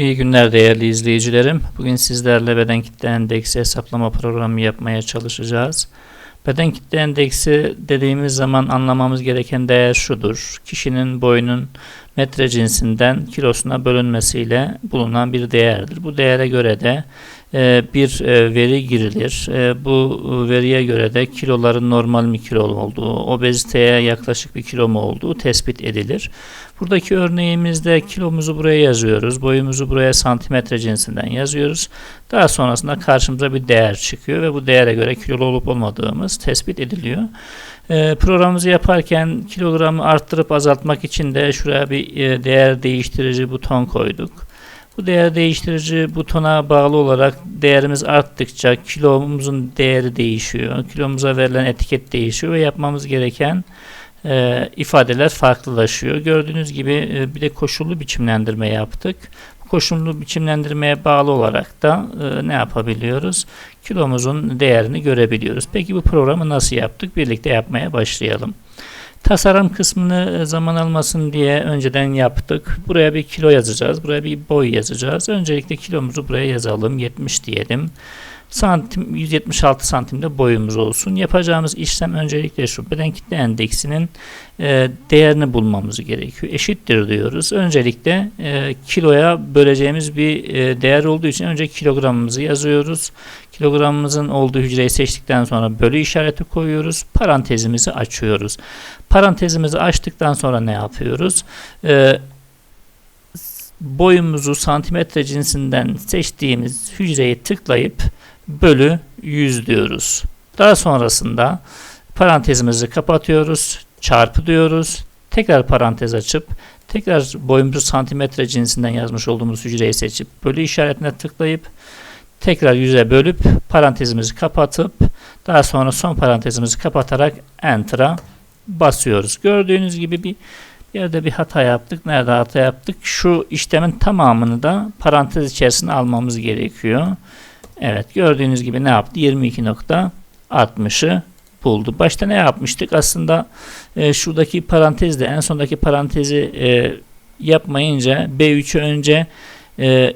İyi günler değerli izleyicilerim. Bugün sizlerle beden kitle endeksi hesaplama programı yapmaya çalışacağız. Beden kitle endeksi dediğimiz zaman anlamamız gereken değer şudur. Kişinin boyunun metre cinsinden kilosuna bölünmesiyle bulunan bir değerdir. Bu değere göre de bir e, veri girilir. E, bu veriye göre de kiloların normal mi kilo olduğu, obeziteye yaklaşık bir kilo mu olduğu tespit edilir. Buradaki örneğimizde kilomuzu buraya yazıyoruz. Boyumuzu buraya santimetre cinsinden yazıyoruz. Daha sonrasında karşımıza bir değer çıkıyor ve bu değere göre kilolu olup olmadığımız tespit ediliyor. Programımızı yaparken kilogramı arttırıp azaltmak için de şuraya bir değer değiştirici buton koyduk. Bu değer değiştirici butona bağlı olarak değerimiz arttıkça kilomuzun değeri değişiyor. Kilomuza verilen etiket değişiyor ve yapmamız gereken e, ifadeler farklılaşıyor. Gördüğünüz gibi e, bir de koşullu biçimlendirme yaptık. Bu koşullu biçimlendirmeye bağlı olarak da e, ne yapabiliyoruz? Kilomuzun değerini görebiliyoruz. Peki bu programı nasıl yaptık? Birlikte yapmaya başlayalım. Tasarım kısmını e, zaman almasın diye önceden yaptık. Buraya bir kilo yazacağız. Buraya bir boy yazacağız. Öncelikle kilomuzu buraya yazalım. 70 diyelim. Santim 176 santimde boyumuz olsun. Yapacağımız işlem öncelikle şu. Beden kitle endeksinin e, değerini bulmamız gerekiyor. Eşittir diyoruz. Öncelikle e, kiloya böleceğimiz bir e, değer olduğu için önce kilogramımızı yazıyoruz. Kilogramımızın olduğu hücreyi seçtikten sonra bölü işareti koyuyoruz. Parantezimizi açıyoruz. Parantezimizi açtıktan sonra ne yapıyoruz? E, boyumuzu santimetre cinsinden seçtiğimiz hücreyi tıklayıp bölü 100 diyoruz. Daha sonrasında parantezimizi kapatıyoruz. Çarpı diyoruz. Tekrar parantez açıp tekrar boyumuzu santimetre cinsinden yazmış olduğumuz hücreyi seçip bölü işaretine tıklayıp tekrar 100'e bölüp parantezimizi kapatıp daha sonra son parantezimizi kapatarak enter'a basıyoruz. Gördüğünüz gibi bir yerde bir hata yaptık. Nerede hata yaptık? Şu işlemin tamamını da parantez içerisine almamız gerekiyor. Evet gördüğünüz gibi ne yaptı? 22.60'ı buldu. Başta ne yapmıştık? Aslında e, şuradaki parantezde en sondaki parantezi e, yapmayınca B3'ü önce e,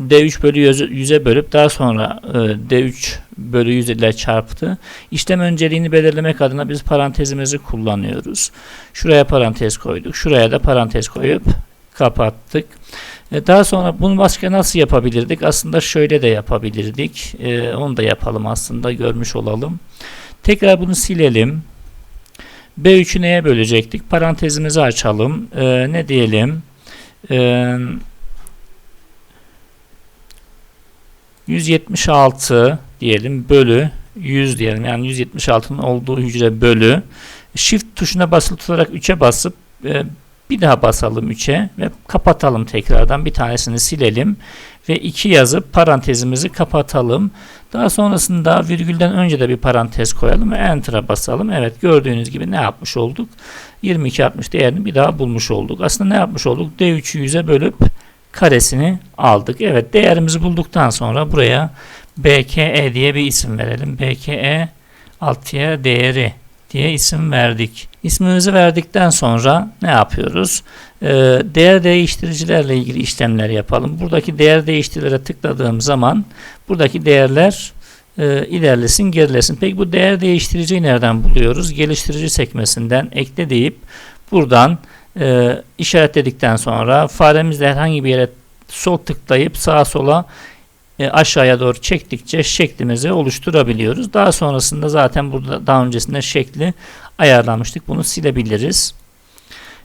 D3 bölü 100'e bölüp daha sonra e, D3 bölü 100 ile çarptı. İşlem önceliğini belirlemek adına biz parantezimizi kullanıyoruz. Şuraya parantez koyduk. Şuraya da parantez koyup kapattık. E, daha sonra bunu başka nasıl yapabilirdik? Aslında şöyle de yapabilirdik. E, onu da yapalım aslında görmüş olalım. Tekrar bunu silelim. B3'ü neye bölecektik? Parantezimizi açalım. E, ne diyelim? E, 176 diyelim bölü 100 diyelim. Yani 176'nın olduğu hücre bölü. Shift tuşuna basılı tutarak 3'e basıp e, bir daha basalım 3'e ve kapatalım tekrardan. Bir tanesini silelim ve 2 yazıp parantezimizi kapatalım. Daha sonrasında virgülden önce de bir parantez koyalım ve enter'a basalım. Evet gördüğünüz gibi ne yapmış olduk? 22.60 değerini bir daha bulmuş olduk. Aslında ne yapmış olduk? D3'ü 100'e bölüp karesini aldık. Evet değerimizi bulduktan sonra buraya BKE diye bir isim verelim. BKE altıya değeri diye isim verdik. İsmimizi verdikten sonra ne yapıyoruz? Ee, değer değiştiricilerle ilgili işlemler yapalım. Buradaki değer değiştiricilere tıkladığım zaman buradaki değerler e, ilerlesin gerilesin. Peki bu değer değiştiriciyi nereden buluyoruz? Geliştirici sekmesinden ekle deyip buradan e, işaretledikten sonra faremizle herhangi bir yere sol tıklayıp sağa sola e, aşağıya doğru çektikçe şeklimizi oluşturabiliyoruz. Daha sonrasında zaten burada daha öncesinde şekli ayarlamıştık. Bunu silebiliriz.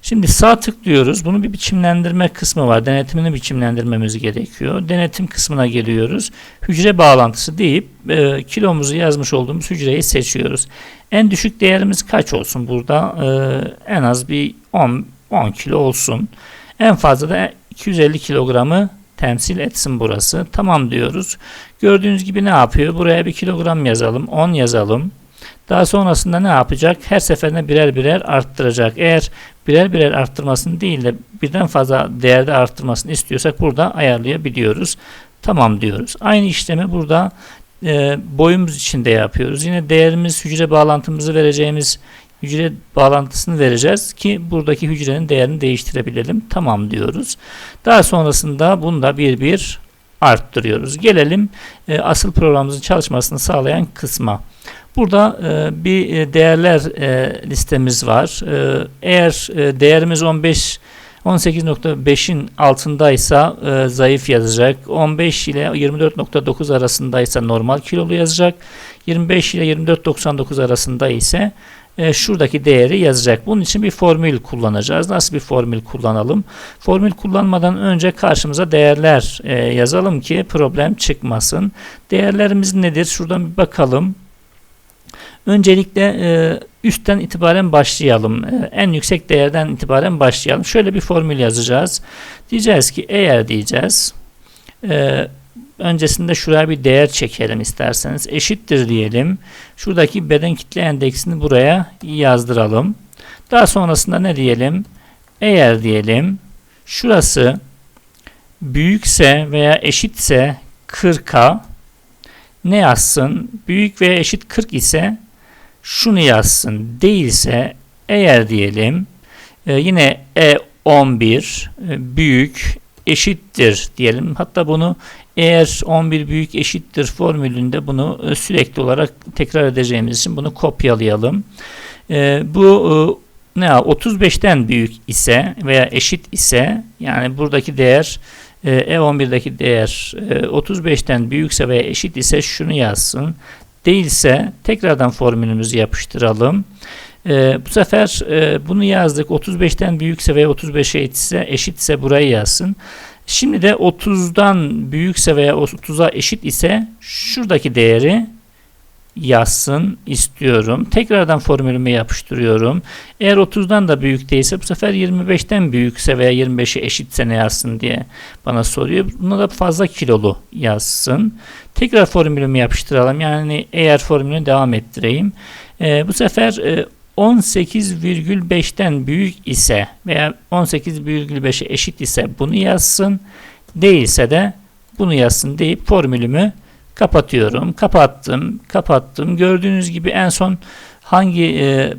Şimdi sağ tıklıyoruz. Bunun bir biçimlendirme kısmı var. Denetimini biçimlendirmemiz gerekiyor. Denetim kısmına geliyoruz. Hücre bağlantısı deyip e, kilomuzu yazmış olduğumuz hücreyi seçiyoruz. En düşük değerimiz kaç olsun burada? E, en az bir 10, 10 kilo olsun. En fazla da 250 kilogramı temsil etsin burası. Tamam diyoruz. Gördüğünüz gibi ne yapıyor? Buraya bir kilogram yazalım. 10 yazalım. Daha sonrasında ne yapacak? Her seferinde birer birer arttıracak. Eğer birer birer arttırmasını değil de birden fazla değerde arttırmasını istiyorsak burada ayarlayabiliyoruz. Tamam diyoruz. Aynı işlemi burada e, boyumuz için de yapıyoruz. Yine değerimiz hücre bağlantımızı vereceğimiz hücre bağlantısını vereceğiz ki buradaki hücrenin değerini değiştirebilelim. Tamam diyoruz. Daha sonrasında bunu da bir bir arttırıyoruz. Gelelim e, asıl programımızın çalışmasını sağlayan kısma. Burada e, bir e, değerler e, listemiz var. E, eğer e, değerimiz 15 18.5'in altındaysa e, zayıf yazacak. 15 ile 24.9 arasındaysa normal kilolu yazacak. 25 ile 24.99 arasında ise e, şuradaki değeri yazacak. Bunun için bir formül kullanacağız. Nasıl bir formül kullanalım? Formül kullanmadan önce karşımıza değerler e, yazalım ki problem çıkmasın. Değerlerimiz nedir? Şuradan bir bakalım. Öncelikle e, üstten itibaren başlayalım. E, en yüksek değerden itibaren başlayalım. Şöyle bir formül yazacağız. Diyeceğiz ki eğer diyeceğiz e, öncesinde şuraya bir değer çekelim isterseniz. Eşittir diyelim. Şuradaki beden kitle endeksini buraya yazdıralım. Daha sonrasında ne diyelim? Eğer diyelim şurası büyükse veya eşitse 40'a ne yazsın? Büyük veya eşit 40 ise şunu yazsın. Değilse eğer diyelim e, yine E11 e, büyük eşittir diyelim. Hatta bunu eğer 11 büyük eşittir formülünde bunu e, sürekli olarak tekrar edeceğimiz için bunu kopyalayalım. E, bu e, ne 35'ten büyük ise veya eşit ise yani buradaki değer E11'deki değer 35'ten büyükse veya eşit ise şunu yazsın. Değilse tekrardan formülümüzü yapıştıralım. bu sefer bunu yazdık. 35'ten büyükse veya 35'e eşitse, eşitse burayı yazsın. Şimdi de 30'dan büyükse veya 30'a eşit ise şuradaki değeri yazsın istiyorum. Tekrardan formülümü yapıştırıyorum. Eğer 30'dan da büyük değilse bu sefer 25'ten büyükse veya 25'e eşitse ne yazsın diye bana soruyor. Buna da fazla kilolu yazsın. Tekrar formülümü yapıştıralım. Yani eğer formülünü devam ettireyim. Ee, bu sefer e, 18,5'ten büyük ise veya 18,5'e eşit ise bunu yazsın. Değilse de bunu yazsın deyip formülümü kapatıyorum. Kapattım, kapattım. Gördüğünüz gibi en son hangi e,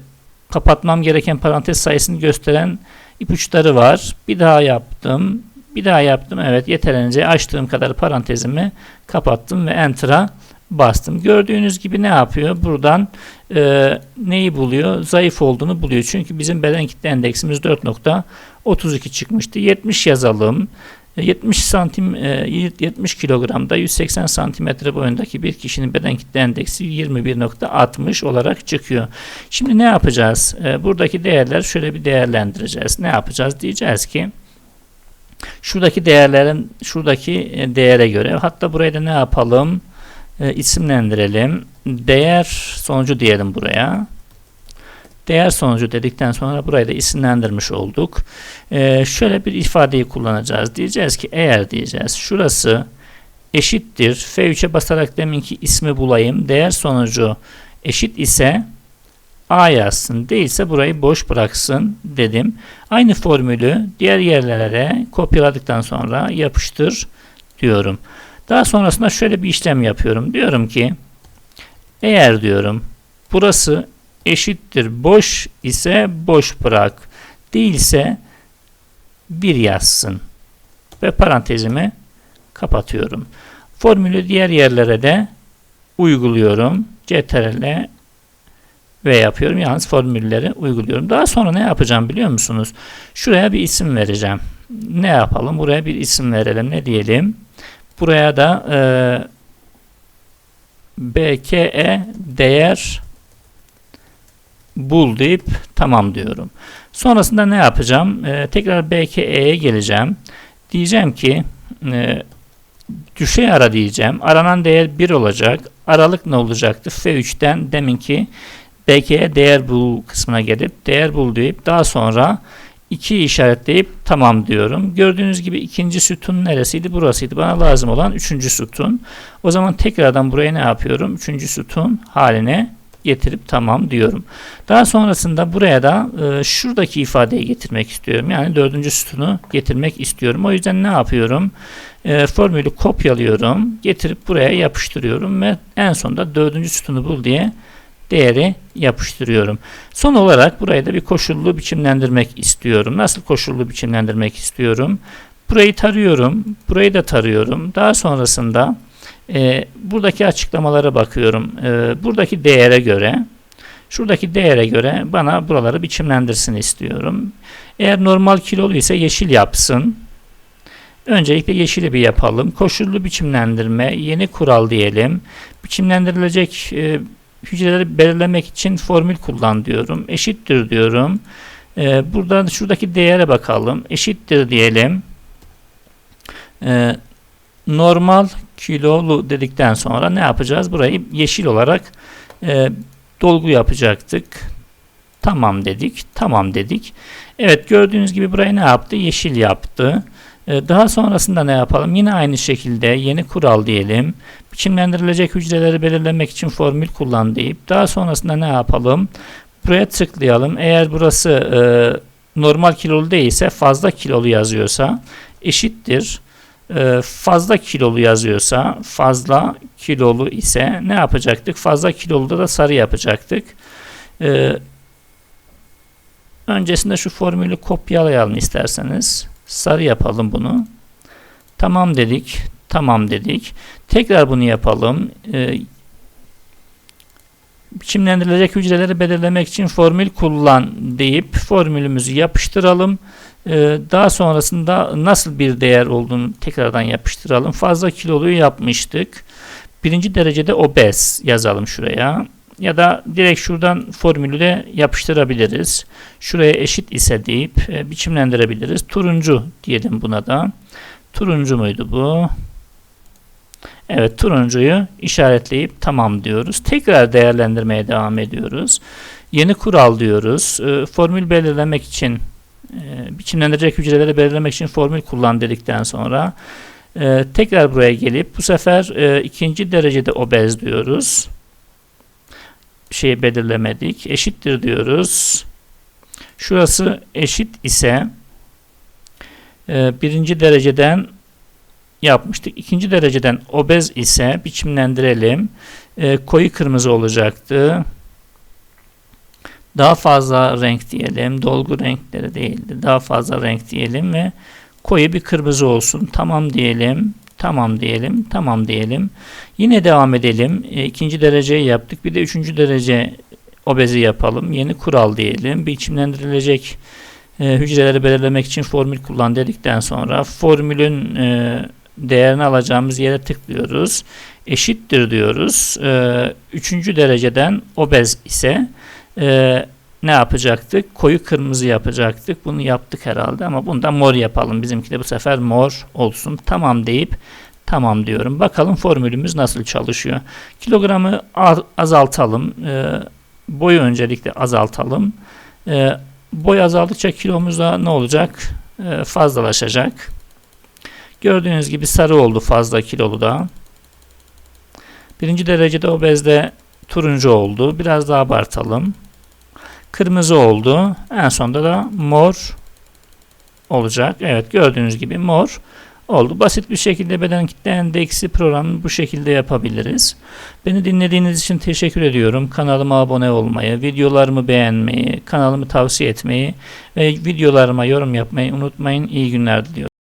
kapatmam gereken parantez sayısını gösteren ipuçları var. Bir daha yaptım. Bir daha yaptım. Evet yeterince açtığım kadar parantezimi kapattım ve Enter'a bastım. Gördüğünüz gibi ne yapıyor? Buradan e, neyi buluyor? Zayıf olduğunu buluyor. Çünkü bizim beden kitle endeksimiz 4.32 çıkmıştı. 70 yazalım. 70 e, santim 70 e, kilogramda 180 santimetre boyundaki bir kişinin beden kitle endeksi 21.60 olarak çıkıyor. Şimdi ne yapacağız? E, buradaki değerler şöyle bir değerlendireceğiz. Ne yapacağız? Diyeceğiz ki şuradaki değerlerin şuradaki değere göre hatta burayı da ne yapalım? E, isimlendirelim. Değer sonucu diyelim buraya. Değer sonucu dedikten sonra burayı da isimlendirmiş olduk. E, şöyle bir ifadeyi kullanacağız. Diyeceğiz ki eğer diyeceğiz şurası eşittir. F3'e basarak deminki ismi bulayım. Değer sonucu eşit ise A yazsın. Değilse burayı boş bıraksın dedim. Aynı formülü diğer yerlere kopyaladıktan sonra yapıştır diyorum. Daha sonrasında şöyle bir işlem yapıyorum. Diyorum ki eğer diyorum burası eşittir boş ise boş bırak. Değilse bir yazsın. Ve parantezimi kapatıyorum. Formülü diğer yerlere de uyguluyorum. CTRL ve yapıyorum. Yalnız formülleri uyguluyorum. Daha sonra ne yapacağım biliyor musunuz? Şuraya bir isim vereceğim. Ne yapalım? Buraya bir isim verelim. Ne diyelim? Buraya da e, BKE değer bul deyip tamam diyorum. Sonrasında ne yapacağım? E, tekrar BKE'ye geleceğim. Diyeceğim ki e, düşey ara diyeceğim. Aranan değer 1 olacak. Aralık ne olacaktı? F3'ten deminki BKE değer bul kısmına gelip değer bul deyip daha sonra 2 işaretleyip tamam diyorum. Gördüğünüz gibi ikinci sütun neresiydi? Burasıydı. Bana lazım olan üçüncü sütun. O zaman tekrardan buraya ne yapıyorum? Üçüncü sütun haline getirip tamam diyorum. Daha sonrasında buraya da e, şuradaki ifadeyi getirmek istiyorum. Yani dördüncü sütunu getirmek istiyorum. O yüzden ne yapıyorum? E, formülü kopyalıyorum. Getirip buraya yapıştırıyorum ve en sonunda dördüncü sütunu bul diye değeri yapıştırıyorum. Son olarak burayı da bir koşullu biçimlendirmek istiyorum. Nasıl koşullu biçimlendirmek istiyorum? Burayı tarıyorum. Burayı da tarıyorum. Daha sonrasında e, buradaki açıklamalara bakıyorum. E, buradaki değere göre şuradaki değere göre bana buraları biçimlendirsin istiyorum. Eğer normal kilolu ise yeşil yapsın. Öncelikle yeşili bir yapalım. Koşullu biçimlendirme, yeni kural diyelim. Biçimlendirilecek e, hücreleri belirlemek için formül kullan diyorum. Eşittir diyorum. E, buradan şuradaki değere bakalım. Eşittir diyelim. E, normal kilolu dedikten sonra ne yapacağız? Burayı yeşil olarak e, dolgu yapacaktık. Tamam dedik. Tamam dedik. Evet gördüğünüz gibi burayı ne yaptı? Yeşil yaptı. Ee, Daha sonrasında ne yapalım? Yine aynı şekilde yeni kural diyelim. Biçimlendirilecek hücreleri belirlemek için formül kullan deyip daha sonrasında ne yapalım? Buraya tıklayalım. Eğer burası e, normal kilolu değilse fazla kilolu yazıyorsa eşittir. E, fazla kilolu yazıyorsa fazla kilolu ise ne yapacaktık? Fazla kiloluda da sarı yapacaktık. E, öncesinde şu formülü kopyalayalım isterseniz. Sarı yapalım bunu. Tamam dedik. Tamam dedik. Tekrar bunu yapalım. Ee, biçimlendirilecek hücreleri belirlemek için formül kullan deyip formülümüzü yapıştıralım. Ee, daha sonrasında nasıl bir değer olduğunu tekrardan yapıştıralım. Fazla kiloluyu yapmıştık. Birinci derecede obez yazalım şuraya. Ya da direkt şuradan formülü de yapıştırabiliriz. Şuraya eşit ise deyip e, biçimlendirebiliriz. Turuncu diyelim buna da. Turuncu muydu bu? Evet turuncuyu işaretleyip tamam diyoruz. Tekrar değerlendirmeye devam ediyoruz. Yeni kural diyoruz. E, formül belirlemek için e, biçimlendirecek hücreleri belirlemek için formül kullan dedikten sonra e, tekrar buraya gelip bu sefer e, ikinci derecede obez diyoruz şey belirlemedik. Eşittir diyoruz. Şurası eşit ise e, birinci dereceden yapmıştık. İkinci dereceden obez ise biçimlendirelim. E, koyu kırmızı olacaktı. Daha fazla renk diyelim. Dolgu renkleri değildi. Daha fazla renk diyelim ve koyu bir kırmızı olsun. Tamam diyelim. Tamam diyelim. Tamam diyelim. Yine devam edelim. E, ikinci dereceyi yaptık. Bir de üçüncü derece obezi yapalım. Yeni kural diyelim. Biçimlendirilecek e, hücreleri belirlemek için formül kullan dedikten sonra formülün e, değerini alacağımız yere tıklıyoruz. Eşittir diyoruz. E, üçüncü dereceden obez ise e, ne yapacaktık? Koyu kırmızı yapacaktık. Bunu yaptık herhalde ama bunu da mor yapalım. Bizimki de bu sefer mor olsun. Tamam deyip tamam diyorum. Bakalım formülümüz nasıl çalışıyor. Kilogramı azaltalım. E, boyu öncelikle azaltalım. E, boy azaldıkça kilomuz da ne olacak? E, fazlalaşacak. Gördüğünüz gibi sarı oldu fazla kilolu da. Birinci derecede obezde turuncu oldu. Biraz daha abartalım kırmızı oldu. En sonunda da mor olacak. Evet gördüğünüz gibi mor oldu. Basit bir şekilde beden kitle endeksi programını bu şekilde yapabiliriz. Beni dinlediğiniz için teşekkür ediyorum. Kanalıma abone olmayı, videolarımı beğenmeyi, kanalımı tavsiye etmeyi ve videolarıma yorum yapmayı unutmayın. İyi günler diliyorum.